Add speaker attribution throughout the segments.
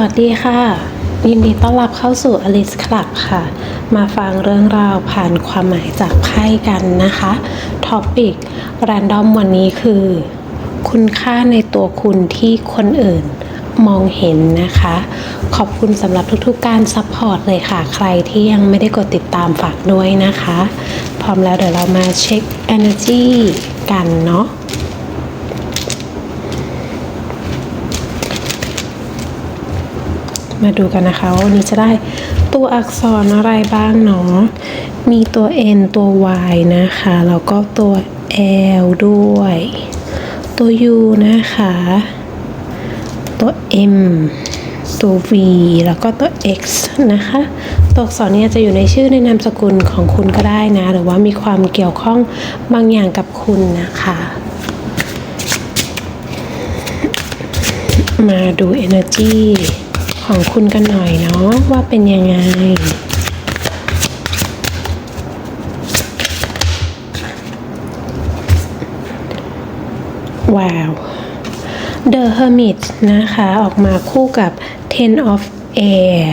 Speaker 1: วัสดีค่ะ ยินดีต้อนรับเข้าสู่ Alice Club ค่ะ มาฟังเรื่องราวผ่านความหมายจากไพ่กันนะคะท็อปิก Random วันนี้คือ คุณค่าในตัวคุณที่คนอื่นมองเห็นนะคะ ขอบคุณสำหรับทุกๆการซัพพอร์ตเลยค่ะ ใครที่ยังไม่ได้กดติดตามฝากด้วยนะคะ พร้อมแล้วเดี๋ยวเรามาเช็ค Energy กันเนาะ มาดูกันนะคะว่าวันนี้จะได้ตัวอักษรอะไรบ้างเนาะ มีตัว N ตัว Y นะคะ แล้วก็ตัว L ด้วย ตัว U นะคะ ตัว M ตัว V แล้วก็ตัว X นะคะ ตัวอักษรเนี้จะอยู่ในชื่อในนามสกุลของคุณก็ได้นะ หรือว่ามีความเกี่ยวข้องบางอย่างกับคุณนะคะ มาดู energy ของคุณกันหน่อยเนาะว่าเป็นยังไง ว้าว The Hermit นะคะ ออกมาคู่กับ Ten of Air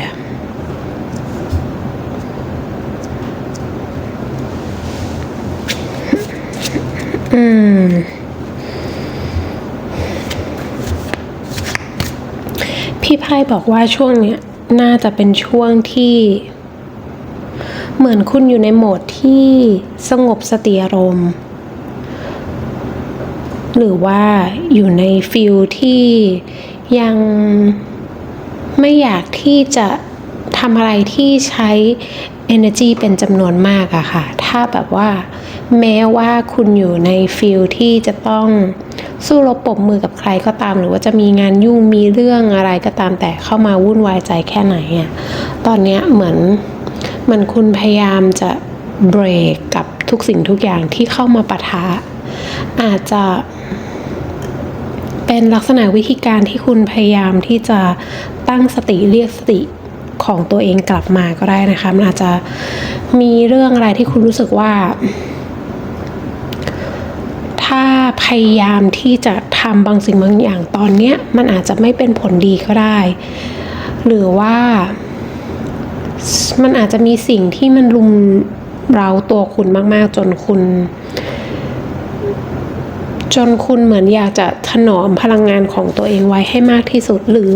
Speaker 1: อืม พี่ไพ่บอกว่าช่วงเนี้ยน่าจะเป็นช่วงที่ เหมือนคุณอยู่ในโหมดที่สงบสติอารมณ์ หรือว่าอยู่ในฟิลที่ยังไม่อยากที่จะทำอะไรที่ใช้ energy เป็นจำนวนมากอะค่ะ ถ้าแบบว่า แม้ว่าคุณอยู่ในฟิลที่จะต้อง สู้รบปบมือกับใครก็ตาม หรือว่าจะมีงานยุ่งมีเรื่องอะไรก็ตามแต่เข้ามาวุ่นวายใจแค่ไหนอะตอนเนี้ยเหมือนเหมันคุณพยายามจะเบรกกับทุกสิ่งทุกอย่างที่เข้ามาปะทะ อาจจะเป็นลักษณะวิธีการที่คุณพยายามที่จะตั้งสติเรียกสติของตัวเองกลับมาก็ได้นะคะมันอาจจะมีเรื่องอะไรที่คุณรู้สึกว่า พยายามที่จะทำบางสิ่งบางอย่างตอนเนี้ยมันอาจจะไม่เป็นผลดีก็ได้ หรือว่ามันอาจจะมีสิ่งที่มันรุมเร้าตัวคุณมาก ๆ จนคุณ จนคุณเหมือนอยากจะถนอมพลังงานของตัวเองไว้ให้มากที่สุด หรือ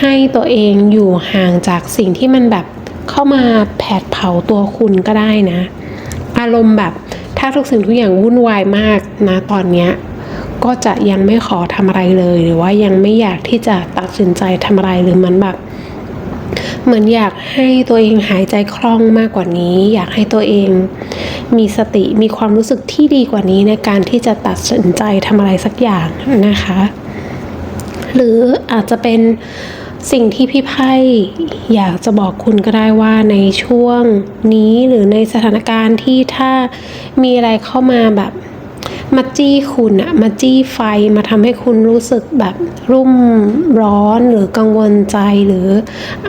Speaker 1: ให้ตัวเองอยู่ห่างจากสิ่งที่มันแบบเข้ามาแผดเผาตัวคุณก็ได้นะ อารมณ์แบบ ถ้าทุกสิ่งทุกอย่างวุ่นวายมากนะตอนเนี้ยก็จะยังไม่ขอทำอะไรเลย หรือว่ายังไม่อยากที่จะตัดสินใจทำอะไรหรือมันแบบเหมือนอยากให้ตัวเองหายใจคล่องมากกว่านี้ อยากให้ตัวเองมีสติมีความรู้สึกที่ดีกว่านี้ในการที่จะตัดสินใจทำอะไรสักอย่างนะคะ หรืออาจจะเป็น สิ่งที่พี่ไพ่อยากจะบอกคุณก็ได้ว่าในช่วงนี้หรือในสถานการณ์ที่ถ้ามีอะไรเข้ามาแบบมาจี้คุณอะมาจี้ไฟมาทำให้คุณรู้สึกแบบรุ่มร้อนหรือกังวลใจหรือ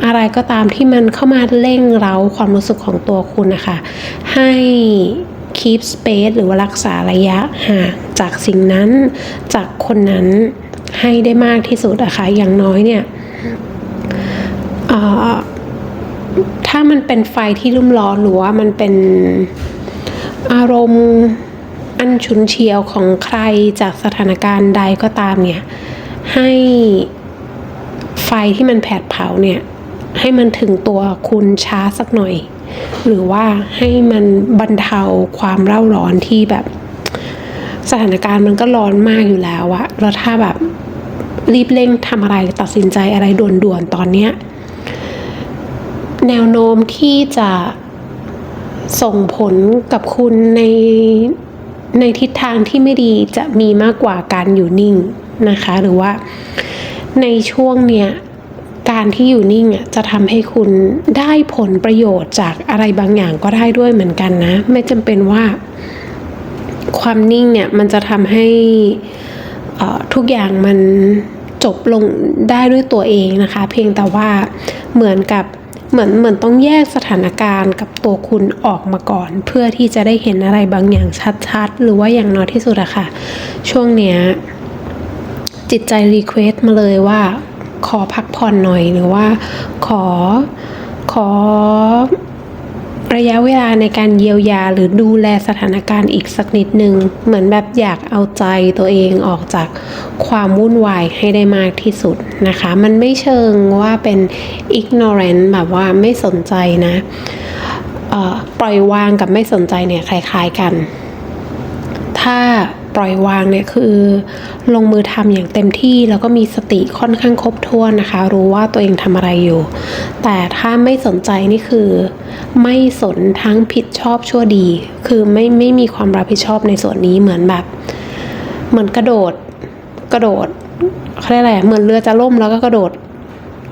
Speaker 1: อะไรก็ตามที่มันเข้ามาเร่งเร้าความรู้สึกของตัวคุณนะคะให้ keep space หรือว่ารักษาระยะห่างจากสิ่งนั้นจากคนนั้นให้ได้มากที่สุดอะคะ่ะอย่างน้อยเนี่ย ถ้ามันเป็นไฟที่รุ่มร้อนหรือว่ามันเป็นอารมณ์อันฉุนเฉียวของใครจากสถานการณ์ใดก็ตามเนี่ย ให้ไฟที่มันแผดเผาเนี่ย ให้มันถึงตัวคุณช้าสักหน่อย หรือว่าให้มันบรรเทาความเร่าร้อนที่แบบ สถานการณ์มันก็ร้อนมากอยู่แล้วอะแล้วถ้าแบบรีบเร่งทำอะไรตัดสินใจอะไรด่วนๆตอนเนี้ย แนวโน้มที่จะส่งผลกับคุณในในทิศทางที่ไม่ดีจะมีมากกว่าการอยู่นิ่งนะคะ หรือว่าในช่วงเนี้ยการที่อยู่นิ่งอะจะทำให้คุณได้ผลประโยชน์จากอะไรบางอย่างก็ได้ด้วยเหมือนกันนะ ไม่จำเป็นว่า ความนิ่งเนี่ยมันจะทำให้ทุกอย่างมันจบลงได้ด้วยตัวเองนะคะ เพียงแต่ว่าเหมือนกับ เหมือนเหมือนต้องแยกสถานการณ์กับตัวคุณออกมาก่อน เพื่อที่จะได้เห็นอะไรบางอย่างชัดๆ หรือว่าอย่างน้อยที่สุดอะค่ะ ช่วงเนี้ยจิตใจรีเควสต์มาเลยว่า ขอพักผ่อนหน่อยหรือว่าขอขอ ระยะเวลาในการเยียวยาหรือดูแลสถานการณ์อีกสักนิดนึง เหมือนแบบอยากเอาใจตัวเองออกจากความวุ่นวายให้ได้มากที่สุดนะคะ มันไม่เชิงว่าเป็น ignorant แบบว่าไม่สนใจนะปล่อยวางกับไม่สนใจเนี่ยคล้ายๆกัน ถ้า ปล่อยวางเนี่ยคือลงมือทำอย่างเต็มที่แล้วก็มีสติค่อนข้างครบถ้วนนะคะ รู้ว่าตัวเองทำอะไรอยู่ แต่ถ้าไม่สนใจนี่คือ ไม่สนทั้งผิดชอบชั่วดี คือไม่ไม่มีความรับผิดชอบในส่วนนี้เหมือนแบบ เหมือนกระโดดกระโดดเขาเรียกอะไรอะเหมือนเรือจะล่มแล้วก็กระโดด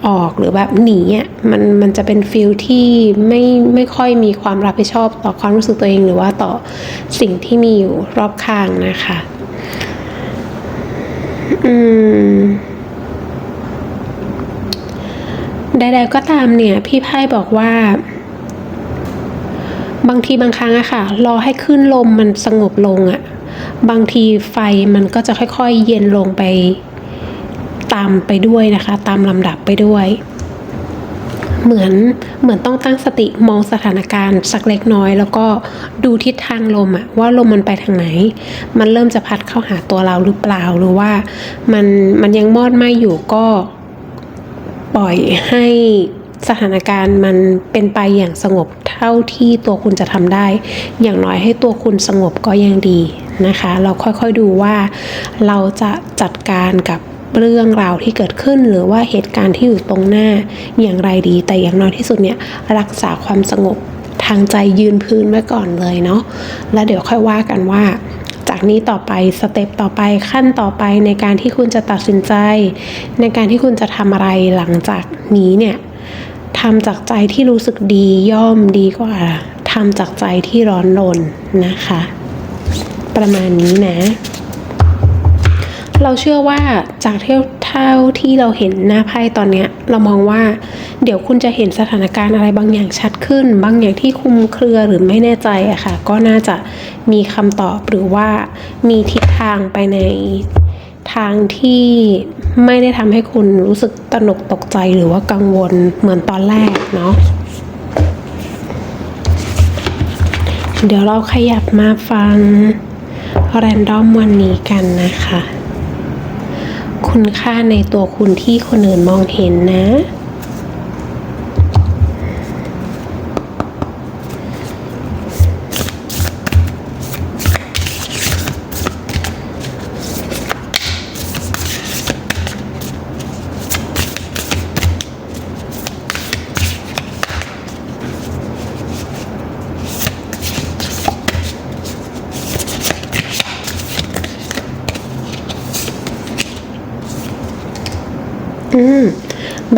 Speaker 1: ออกหรือแบบหนีอะมันมันจะเป็นฟิลที่ไม่ไม่ค่อยมีความรับผิดชอบต่อความรู้สึกตัวเองหรือว่าต่อสิ่งที่มีอยู่รอบข้างนะคะ อืมใดๆก็ตามเนี่ย พี่ไพ่บอกว่า บางทีบางครั้งอะค่ะ รอให้ขึ้นลมมันสงบลงอะบางทีไฟมันก็จะค่อยๆ เย็นลงไป ตามไปด้วยนะคะ ตามลำดับไปด้วย เหมือนเหมือนต้องตั้งสติมองสถานการณ์สักเล็กน้อย แล้วก็ดูทิศทางลมอะว่าลมมันไปทางไหน มันเริ่มจะพัดเข้าหาตัวเราหรือเปล่าหรือว่ามันมันยังมอดไหมอยู่ก็ปล่อยให้สถานการณ์มันเป็นไปอย่างสงบเท่าที่ตัวคุณจะทำได้ อย่างน้อยให้ตัวคุณสงบก็ยังดีนะคะ เราค่อยๆดูว่าเราจะจัดการกับ เรื่องราวที่เกิดขึ้น หรือว่าเหตุการณ์ที่อยู่ตรงหน้าอย่างไรดี แต่อย่างน้อยที่สุดเนี่ยรักษาความสงบทางใจยืนพื้นไว้ก่อนเลยเนาะแล้วเดี๋ยวค่อยว่ากันว่าจากนี้ต่อไปสเต็ปต่อไปขั้นต่อไปในการที่คุณจะตัดสินใจ ในการที่คุณจะทำอะไรหลังจากนี้เนี่ยทำจากใจที่รู้สึกดีย่อมดีกว่าทำจากใจที่ร้อนรนนะคะ ประมาณนี้นะ เราเชื่อว่าจากเท่าเท่าที่เราเห็นหน้าไพ่ตอนเนี้ยเรามองว่า เดี๋ยวคุณจะเห็นสถานการณ์อะไรบางอย่างชัดขึ้น บางอย่างที่คุมเครือหรือไม่แน่ใจอะค่ะ ก็น่าจะมีคำตอบหรือว่ามีทิศทางไปในทางที่ไม่ได้ทำให้คุณรู้สึกตนกตกใจหรือว่ากังวลเหมือนตอนแรกเนาะเดี๋ยวเราขยับมาฟังแรนดอมวันนี้กันนะคะ คุณค่าในตัวคุณที่คนอื่นมองเห็นนะ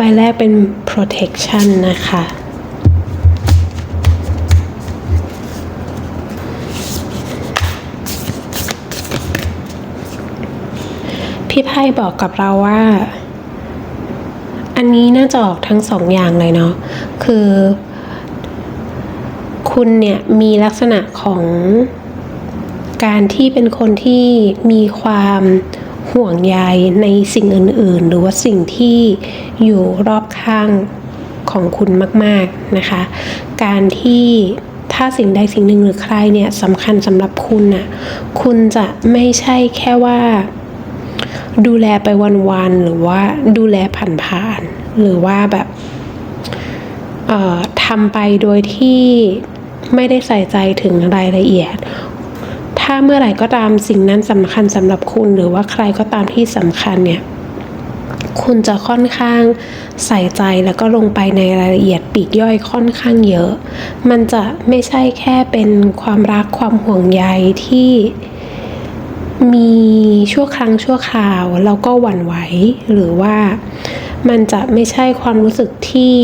Speaker 1: ใบแรกเป็น protection นะคะ พี่ไพ่บอกกับเราว่า อันนี้น่าจะออกทั้งสองอย่างเลยเนาะ คือ คุณเนี่ยมีลักษณะของการที่เป็นคนที่มีความห่วงใยในสิ่งอื่น ๆ หรือว่าสิ่งที่ อยู่รอบข้างของคุณมาก ๆนะคะ การที่ถ้าสิ่งใดสิ่งหนึ่งหรือใครเนี่ยสำคัญสำหรับคุณน่ะคุณจะไม่ใช่แค่ว่า ดูแลไปวันๆหรือว่าดูแลผ่านๆหรือว่าแบบทำไปโดยที่ไม่ได้ใส่ใจถึงรายละเอียด ถ้าเมื่อไหร่ก็ตามสิ่งนั้นสำคัญสำหรับคุณ หรือว่าใครก็ตามที่สำคัญเนี่ย คุณจะค่อนข้างใส่ใจแล้วก็ลงไปในรายละเอียดปีกย่อยค่อนข้างเยอะ มันจะไม่ใช่แค่เป็นความรักความห่วงใยที่มีชั่วครั้งชั่วคราวแล้วก็หวั่นไหวหรือว่ามันจะไม่ใช่ความรู้สึกที่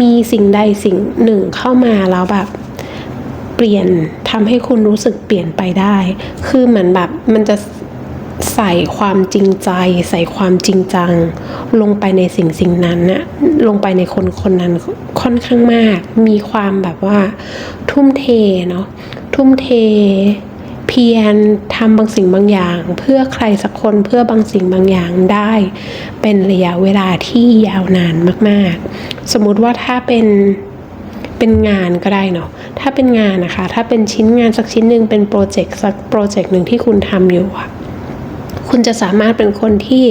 Speaker 1: มีสิ่งใดสิ่งหนึ่งเข้ามาแล้วแบบเปลี่ยนทำให้คุณรู้สึกเปลี่ยนไปได้ คือเหมือนแบบมันจะ ใส่ความจริงใจ ใส่ความจริงจัง ลงไปในสิ่งสิ่งนั้นน่ะลงไปในคนคนนั้นค่อนข้างมาก มีความแบบว่า ทุ่มเทเนาะทุ่มเท เพียรทำบางสิ่งบางอย่าง เพื่อใครสักคนเพื่อบางสิ่งบางอย่างได้ เป็นระยะเวลาที่ยาวนานมาก ๆ สมมุติว่าถ้าเป็นเป็นงานก็ได้เนาะ ถ้าเป็นงานนะคะ ถ้าเป็นชิ้นงานสักชิ้นหนึ่งเป็นโปรเจกต์สักโปรเจกต์หนึ่งที่คุณทำอยู่อะ คุณจะสามารถเป็นคนที่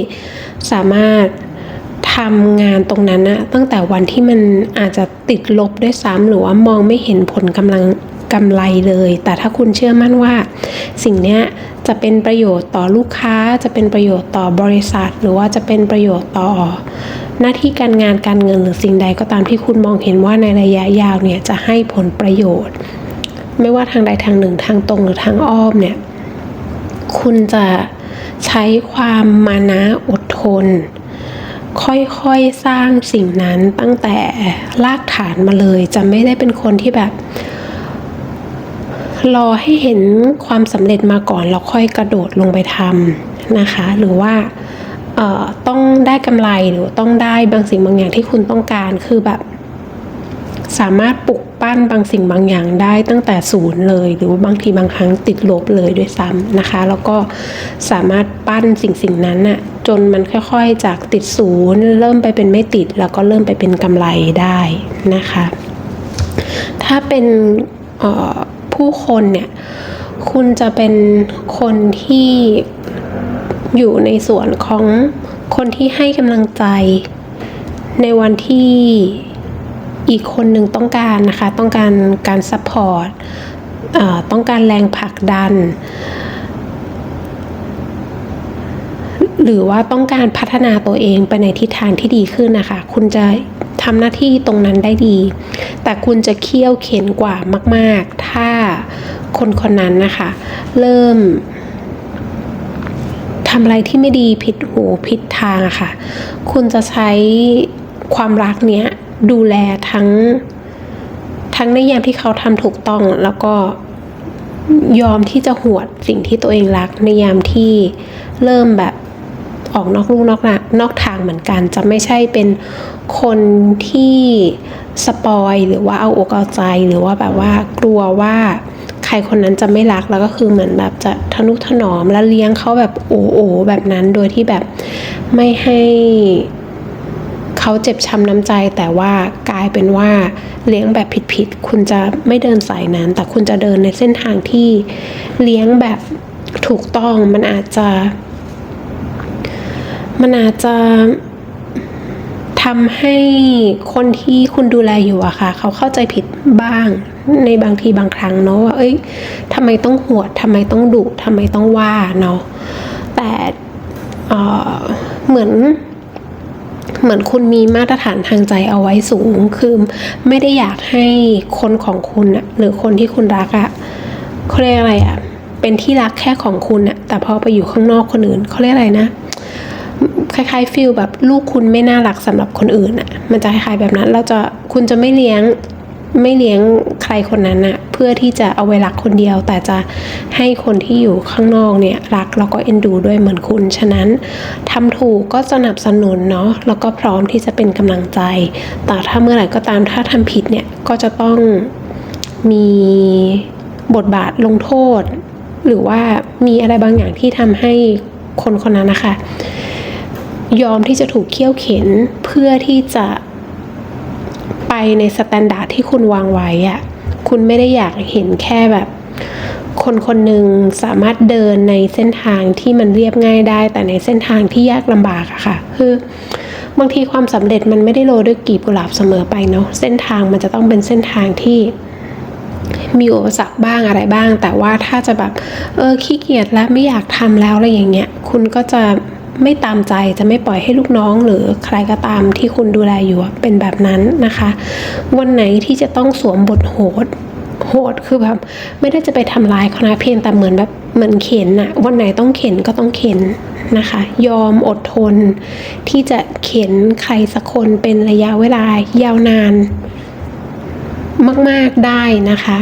Speaker 1: สามารถทำงานตรงนั้นนะตั้งแต่วันที่มันอาจจะติดลบด้วยซ้ำหรือว่ามองไม่เห็นผลกำลังกำไรเลย แต่ถ้าคุณเชื่อมั่นว่า สิ่งนี้จะเป็นประโยชน์ต่อลูกค้า จะเป็นประโยชน์ต่อบริษัท หรือว่าจะเป็นประโยชน์ต่อ หน้าที่การงานการเงินหรือสิ่งใดก็ตามที่คุณมองเห็นว่าในระยะยาวเนี่ยจะให้ผลประโยชน์ ไม่ว่าทางใดทางหนึ่งทางตรงหรือทางอ้อมเนี่ยคุณจะ ใช้ความมานะอดทน ค่อยๆสร้างสิ่งนั้นตั้งแต่รากฐานมาเลยจะไม่ได้เป็นคนที่แบบ รอให้เห็นความสำเร็จมาก่อนแล้วค่อยกระโดดลงไปทำนะคะ หรือว่าต้องได้กำไรหรือต้องได้บางสิ่งบางอย่างที่คุณต้องการคือแบบ สามารถปลุก ปั้นบางสิ่งบางอย่างได้ตั้งแต่ศูนย์เลย หรือว่าบางทีบางครั้งติดลบเลยด้วยซ้ำนะคะ แล้วก็สามารถปั้นสิ่งสิ่งนั้นน่ะจนมันค่อยๆจากติดศูนย์เริ่มไปเป็นไม่ติด แล้วก็เริ่มไปเป็นกำไรได้นะคะ ถ้าเป็นผู้คนเนี่ยคุณจะเป็นคนที่อยู่ในส่วนของคนที่ให้กำลังใจในวันที่ อีกคนหนึ่งต้องการนะคะ ต้องการการซัพพอร์ตต้องการแรงผลักดัน หรือว่าต้องการพัฒนาตัวเองไปในทิศทางที่ดีขึ้นนะคะ คุณจะทำหน้าที่ตรงนั้นได้ดี แต่คุณจะเคี่ยวเข็นกว่ามาก ๆ ถ้าคนคนนั้นนะคะ เริ่มทำอะไรที่ไม่ดีผิดหูผิดทางอะค่ะ คุณจะใช้ความรักเนี้ย ดูแลทั้ง ทั้งในยามที่เขาทำถูกต้องแล้วก็ยอมที่จะหวดสิ่งที่ตัวเองรัก ในยามที่เริ่มแบบออกนอกลูกนอกนานอกทางเหมือนกัน จะไม่ใช่เป็นคนที่สปอยหรือว่าเอาอกเอาใจหรือว่าแบบว่ากลัวว่าใครคนนั้นจะไม่รักแล้วก็คือเหมือนแบบจะทนุถนอมแล้วเลี้ยงเขาแบบโอ้โอแบบนั้นโดยที่แบบไม่ให้ เขาเจ็บช้ำน้ำใจแต่ว่ากลายเป็นว่าเลี้ยงแบบผิดๆคุณจะไม่เดินสายนั้น แต่คุณจะเดินในเส้นทางที่เลี้ยงแบบถูกต้องมันอาจจะ มันอาจจะทำให้คนที่คุณดูแลอยู่อะค่ะ เขาเข้าใจผิดบ้างในบางทีบางครั้งเนาะว่าเอ้ยทำไมต้องหวดทำไมต้องดุทำไมต้องว่าเนาะแต่เเหมือน เหมือนคุณมีมาตรฐานทางใจเอาไว้สูง คือไม่ได้อยากให้คนของคุณอะหรือคนที่คุณรักอะเขาเรียกอะไรอะเป็นที่รักแค่ของคุณอะแต่พอไปอยู่ข้างนอกคนอื่นเขาเรียกอะไรนะคล้ายๆฟิลแบบลูกคุณไม่น่ารักสำหรับคนอื่นอะมันจะคล้ายๆแบบนั้น เราจะคุณจะไม่เลี้ยง ไม่เลี้ยงใครคนนั้นอะเพื่อที่จะเอาไว้รักคนเดียว แต่จะให้คนที่อยู่ข้างนอกเนี่ยรักแล้วก็เอ็นดูด้วยเหมือนคุณ ฉะนั้นทำถูกก็สนับสนุนเนาะแล้วก็พร้อมที่จะเป็นกำลังใจ แต่ถ้าเมื่อไหร่ก็ตามถ้าทำผิดเนี่ยก็จะต้องมีบทบาทลงโทษ หรือว่ามีอะไรบางอย่างที่ทำให้คนคนนั้นนะคะ ยอมที่จะถูกเคี่ยวเข็นเพื่อที่จะ ในสแตนดาร์ดที่คุณวางไว้อะคุณไม่ได้อยากเห็นแค่แบบ คนคนหนึ่งสามารถเดินในเส้นทางที่มันเรียบง่ายได้ แต่ในเส้นทางที่ยากลำบากอะค่ะคือบางทีความสำเร็จมันไม่ได้โรยด้วยกีบกุหลาบเสมอไปเนาะเส้นทางมันจะต้องเป็นเส้นทางที่มีอุปสรรคบ้างอะไรบ้าง แต่ว่าถ้าจะแบบ เออขี้เกียจแล้วไม่อยากทำแล้วอะไรอย่างเงี้ย คุณก็จะ ไม่ตามใจจะไม่ปล่อยให้ลูกน้อง หรือใครก็ตามที่คุณดูแลอยู่เป็นแบบนั้นนะคะ วันไหนที่จะต้องสวมบทโหดโหดคือแบบไม่ได้จะไปทำลายเขานะเพียงแต่เหมือนแบบเหมือนเข็นอะวันไหนต้องเข็นก็ต้องเข็นนะคะ ยอมอดทน ที่จะเข็นใครสักคนเป็นระยะเวลายาวนาน มาก ๆได้นะคะ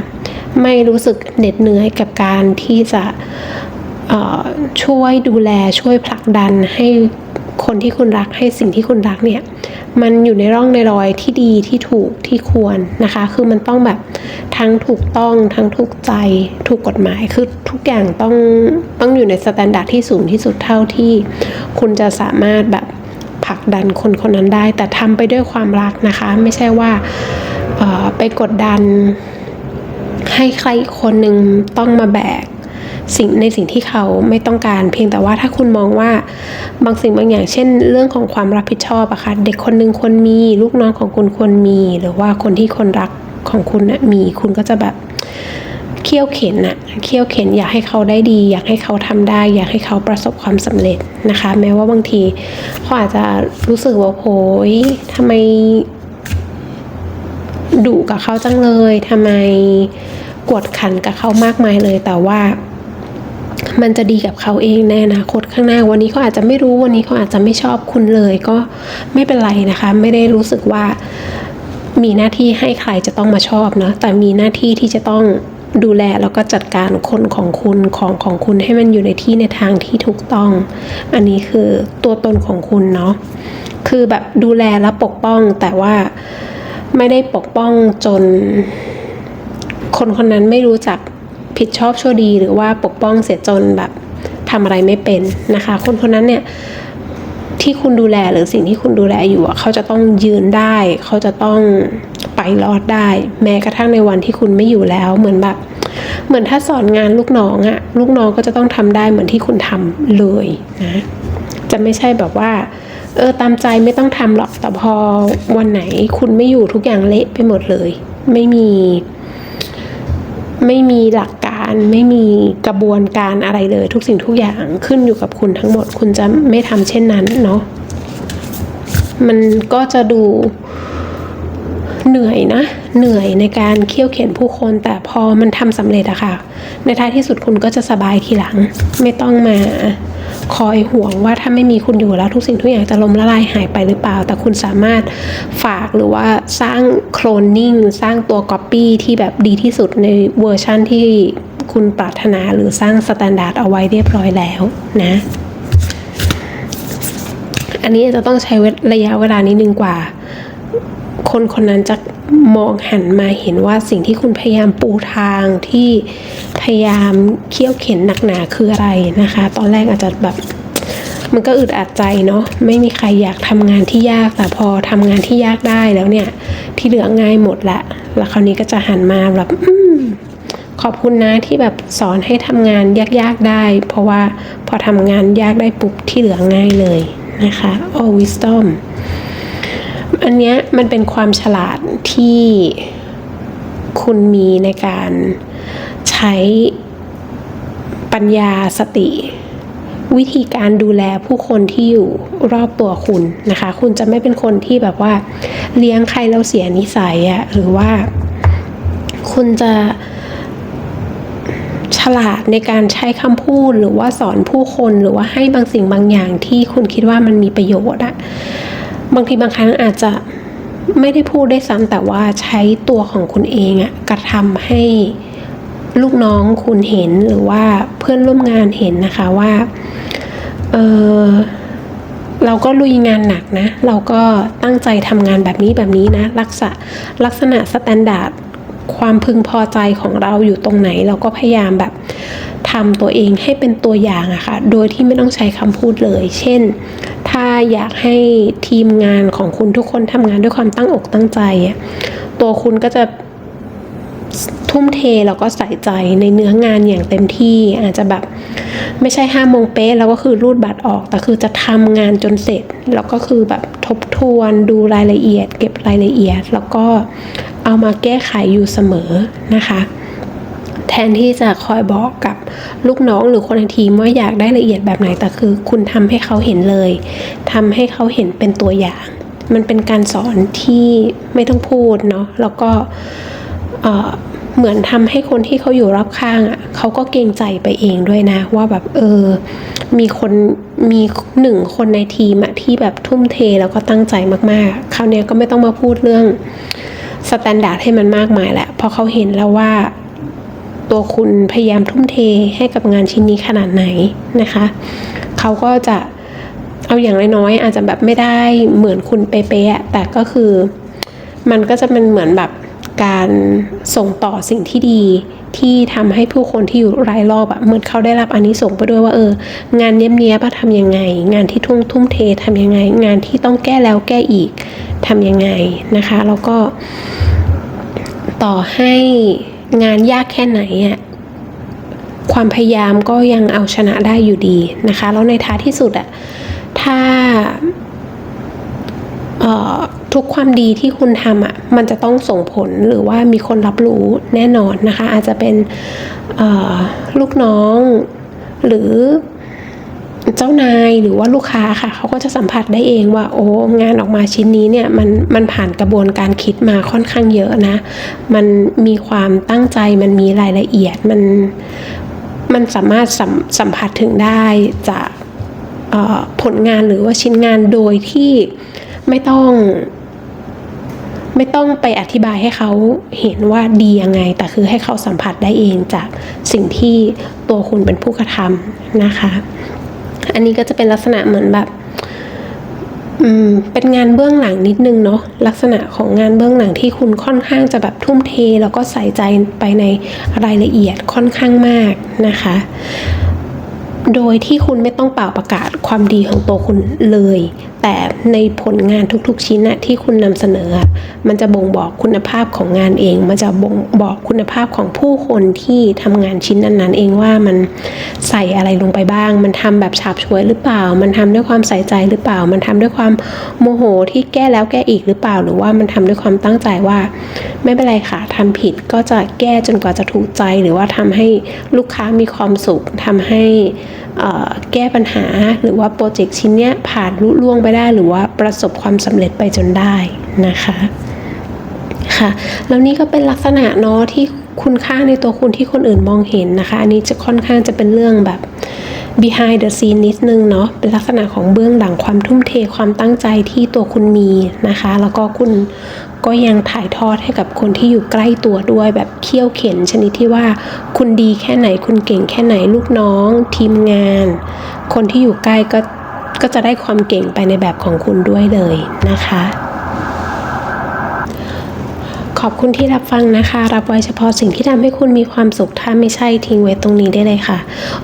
Speaker 1: ไม่รู้สึกเหน็ดเหนื่อยกับการที่จะ ช่วยดูแลช่วยผลักดันให้คนที่คุณรักให้สิ่งที่คุณรักเนี่ยมันอยู่ในร่องในรอยที่ดีที่ถูกที่ควรนะคะ คือมันต้องแบบทั้งถูกต้องทั้งถูกใจถูกกฎหมายคือทุกอย่างต้องต้องอยู่ในสแตนดาร์ดที่สูงที่สุดเท่าที่คุณจะสามารถแบบผลักดันคนคนนั้นได้ แต่ทำไปด้วยความรักนะคะ ไม่ใช่ว่าไปกดดันให้ใครอีกคนหนึ่งต้องมาแบก สิ่งในสิ่งที่เขาไม่ต้องการ เพียงแต่ว่าถ้าคุณมองว่าบางสิ่งบางอย่างเช่น เรื่องของความรับผิดชอบอะค่ะเด็กคนหนึ่งควรมี ลูกน้องของคุณควรมี หรือว่าคนที่คนรักของคุณน่ะมีคุณก็จะแบบเคี่ยวเข็นอะเคี่ยวเข็นอยากให้เขาได้ดี อยากให้เขาทำได้ อยากให้เขาประสบความสำเร็จนะคะ แม้ว่าบางทีเขาอาจจะรู้สึกว่าโหยทำไมดุกับเขาจังเลยทำไมกวดขันกับเขามากมายเลยแต่ว่า มันจะดีกับเขาเองในอนาคตข้างหน้า วันนี้เขาอาจจะไม่รู้วันนี้เขาอาจจะไม่ชอบคุณเลยก็ไม่เป็นไรนะคะ ไม่ได้รู้สึกว่ามีหน้าที่ให้ใครจะต้องมาชอบเนาะแต่มีหน้าที่ที่จะต้องดูแลแล้วก็จัดการคนของคุณของของคุณให้มันอยู่ในที่ในทางที่ถูกต้อง อันนี้คือตัวตนของคุณเนาะคือแบบดูแลและปกป้องแต่ว่าไม่ได้ปกป้องจนคนคนนั้นไม่รู้จัก ผิดชอบชั่วดีหรือว่าปกป้องเสียจนแบบทำอะไรไม่เป็นนะคะ คนคนนั้นเนี่ยที่คุณดูแลหรือสิ่งที่คุณดูแลอยู่เขาจะต้องยืนได้ เขาจะต้องไปรอดได้ แม้กระทั่งในวันที่คุณไม่อยู่แล้วเหมือนแบบ เหมือนถ้าสอนงานลูกน้องอะลูกน้องก็จะต้องทำได้เหมือนที่คุณทำเลยนะจะไม่ใช่แบบว่า เออตามใจไม่ต้องทำหรอกแต่พอวันไหนคุณไม่อยู่ทุกอย่างเละไปหมดเลย ไม่มี ไม่มีหลัก การไม่มีกระบวนการอะไรเลย ทุกสิ่งทุกอย่างขึ้นอยู่กับคุณทั้งหมด คุณจะไม่ทำเช่นนั้นเนาะมันก็จะดูเหนื่อยนะ เหนื่อยในการเคี่ยวเข็นผู้คน แต่พอมันทำสำเร็จอะค่ะ ในท้ายที่สุดคุณก็จะสบายทีหลัง ไม่ต้องมา คอยห่วงว่าถ้าไม่มีคุณอยู่แล้วทุกสิ่งทุกอย่างจะล้มละลายหายไปหรือเปล่า แต่คุณสามารถฝากหรือว่าสร้างโคลนนิ่งสร้างตัวก๊อปปี้ที่แบบดีที่สุดในเวอร์ชั่นที่คุณปรารถนาหรือสร้างสแตนดาร์ดเอาไว้เรียบร้อยแล้วนะ อันนี้จะต้องใช้ระยะเวลานิดนึงกว่า คนคนนั้นจะ มองหันมาเห็นว่าสิ่งที่คุณพยายามปูทางที่พยายามเคี่ยวเข็นหนักหนาคืออะไรนะคะ ตอนแรกอาจจะแบบมันก็อึดอัดใจเนาะไม่มีใครอยากทำงานที่ยากแต่พอทำงานที่ยากได้แล้วเนี่ย ที่เหลือง่ายหมดละแล้วคราวนี้ก็จะหันมาแบบอขอบคุณนะที่แบบสอนให้ทำงานยากๆได้ เพราะว่าพอทำงานยากได้ปุ๊บที่เหลือง่ายเลยนะคะ all wisdom อันเนี้ยมันเป็นความฉลาดที่คุณมีในการใช้ปัญญาสติ วิธีการดูแลผู้คนที่อยู่รอบตัวคุณนะคะ คุณจะไม่เป็นคนที่แบบว่าเลี้ยงใครแล้วเสียนิสัยอะหรือว่าคุณจะฉลาดในการใช้คำพูดหรือว่าสอนผู้คนหรือว่าให้บางสิ่งบางอย่างที่คุณคิดว่ามันมีประโยชน์อะ บางทีบางครั้งอาจจะไม่ได้พูดได้ซ้ำแต่ว่าใช้ตัวของคุณเองอะกระทำให้ลูกน้องคุณเห็นหรือว่าเพื่อนร่วมงานเห็นนะคะว่าเออเราก็ลุยงานหนักนะ เราก็ตั้งใจทำงานแบบนี้แบบนี้นะลักษณะลักษณะสแตนดาร์ดความพึงพอใจของเราอยู่ตรงไหน เราก็พยายามแบบ ทำตัวเองให้เป็นตัวอย่างอะค่ะ โดยที่ไม่ต้องใช้คำพูดเลย เช่น ถ้าอยากให้ทีมงานของคุณทุกคนทำงานด้วยความตั้งอกตั้งใจ ตัวคุณก็จะทุ่มเทแล้วก็ใส่ใจในเนื้องานอย่างเต็มที่อาจจะแบบไม่ใช่ห้าโมงเป๊ะแล้วก็คือรูดบัตรออก แต่คือจะทำงานจนเสร็จ แล้วก็คือแบบทบทวนดูรายละเอียด เก็บรายละเอียด แล้วก็เอามาแก้ไขอยู่เสมอนะคะ แทนที่จะคอยบอกกับลูกน้องหรือคนในทีมว่าอยากได้ละเอียดแบบไหนแต่คือ คุณทำให้เขาเห็นเลยทำให้เขาเห็นเป็นตัวอย่าง มันเป็นการสอนที่ไม่ต้องพูดเนาะแล้วก็เหมือนทำให้คนที่เขาอยู่รอบข้างอะเขาก็เกรงใจไปเองด้วยนะ ว่าแบบเออ มีคนมีหนึ่งคนในทีมอะที่แบบทุ่มเทแล้วก็ตั้งใจมากๆ คราวนี้ก็ไม่ต้องมาพูดเรื่องสแตนดาร์ดให้มันมากมายแหละเพราะเขาเห็นแล้วว่า ตัวคุณพยายามทุ่มเทให้กับงานชิ้นนี้ขนาดไหนนะคะ เขาก็จะเอาอย่างน้อยๆอาจจะแบบไม่ได้เหมือนคุณเป๊ะๆแต่ก็คือ มันก็จะเป็นเหมือนแบบการส่งต่อสิ่งที่ดีที่ทำให้ผู้คนที่อยู่รายรอบอะเหมือนเขาได้รับอันนี้ส่งไปด้วยว่าเออ งานเนี้ยบๆทำยังไง งานที่ทุ่มทุ่มเททำยังไง งานที่ต้องแก้แล้วแก้อีกทำยังไงนะคะ แล้วก็ต่อให้ งานยากแค่ไหนอะความพยายามก็ยังเอาชนะได้อยู่ดีนะคะ แล้วในท้ายที่สุดอะถ้าทุกความดีที่คุณทำอะมันจะต้องส่งผลหรือว่ามีคนรับรู้แน่นอนนะคะ อาจจะเป็นลูกน้องหรือ เจ้านายหรือว่าลูกค้าค่ะเขาก็จะสัมผัสได้เองว่าโอ้งานออกมาชิ้นนี้เนี่ยมันมันผ่านกระบวนการคิดมาค่อนข้างเยอะนะ มันมีความตั้งใจมันมีรายละเอียดมันมันสามารถสัมสัมผัสถึงได้จากผลงานหรือว่าชิ้นงานโดยที่ไม่ต้อง ไม่ต้องไปอธิบายให้เขาเห็นว่าดียังไง แต่คือให้เขาสัมผัสได้เองจากสิ่งที่ตัวคุณเป็นผู้กระทำนะคะ อันนี้ก็จะเป็นลักษณะเหมือนแบบอืมเป็นงานเบื้องหลังนิดนึงเนาะลักษณะของงานเบื้องหลังที่คุณค่อนข้างจะแบบทุ่มเท แล้วก็ใส่ใจไปในรายละเอียดค่อนข้างมากนะคะ โดยที่คุณไม่ต้องเป่าประกาศความดีของตัวคุณเลย แต่ในผลงานทุกๆชิ้นนะที่คุณนำเสนอ มันจะบ่งบอกคุณภาพของงานเอง มันจะบ่งบอกคุณภาพของผู้คนที่ทำงานชิ้นนั้นๆ เองว่ามันใส่อะไรลงไปบ้าง มันทำแบบฉาบฉวยหรือเปล่า มันทำด้วยความใส่ใจหรือเปล่า มันทำด้วยความโมโหที่แก้แล้วแก้อีกหรือเปล่า หรือว่ามันทำด้วยความตั้งใจว่า ไม่เป็นไรค่ะทำผิดก็จะแก้จนกว่าจะถูกใจ หรือว่าทำให้ลูกค้ามีความสุขทำให้ แก้ปัญหาหรือว่าโปรเจกต์ชิ้นเนี้ยผ่านลุล่วงไปได้หรือว่าประสบความสำเร็จไปจนได้นะคะค่ะแล้วนี่ก็เป็นลักษณะเนาะที่คุณค่าในตัวคุณที่คนอื่นมองเห็นนะคะ อันนี้จะค่อนข้างจะเป็นเรื่องแบบ behind the scene นิดนึงเนาะเป็นลักษณะของเบื้องหลังความทุ่มเทความตั้งใจที่ตัวคุณมีนะคะ แล้วก็คุณ ก็ยังถ่ายทอดให้กับคนที่อยู่ใกล้ตัวด้วยแบบเขี่ยวเข็นชนิดที่ว่า คุณดีแค่ไหนคุณเก่งแค่ไหนลูกน้อง ทีมงาน คนที่อยู่ใกล้ก็ก็จะได้ความเก่งไปในแบบของคุณด้วยเลยนะคะ ขอบคุณที่รับฟังนะคะ รับไว้เฉพาะสิ่งที่ทำให้คุณมีความสุขถ้าไม่ใช่ทิ้งไว้ตรงนี้ได้เลยค่ะ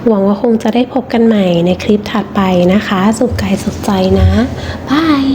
Speaker 1: หวังว่าคงจะได้พบกันใหม่ในคลิปถัดไปนะคะ สุขกายสุขใจนะบาย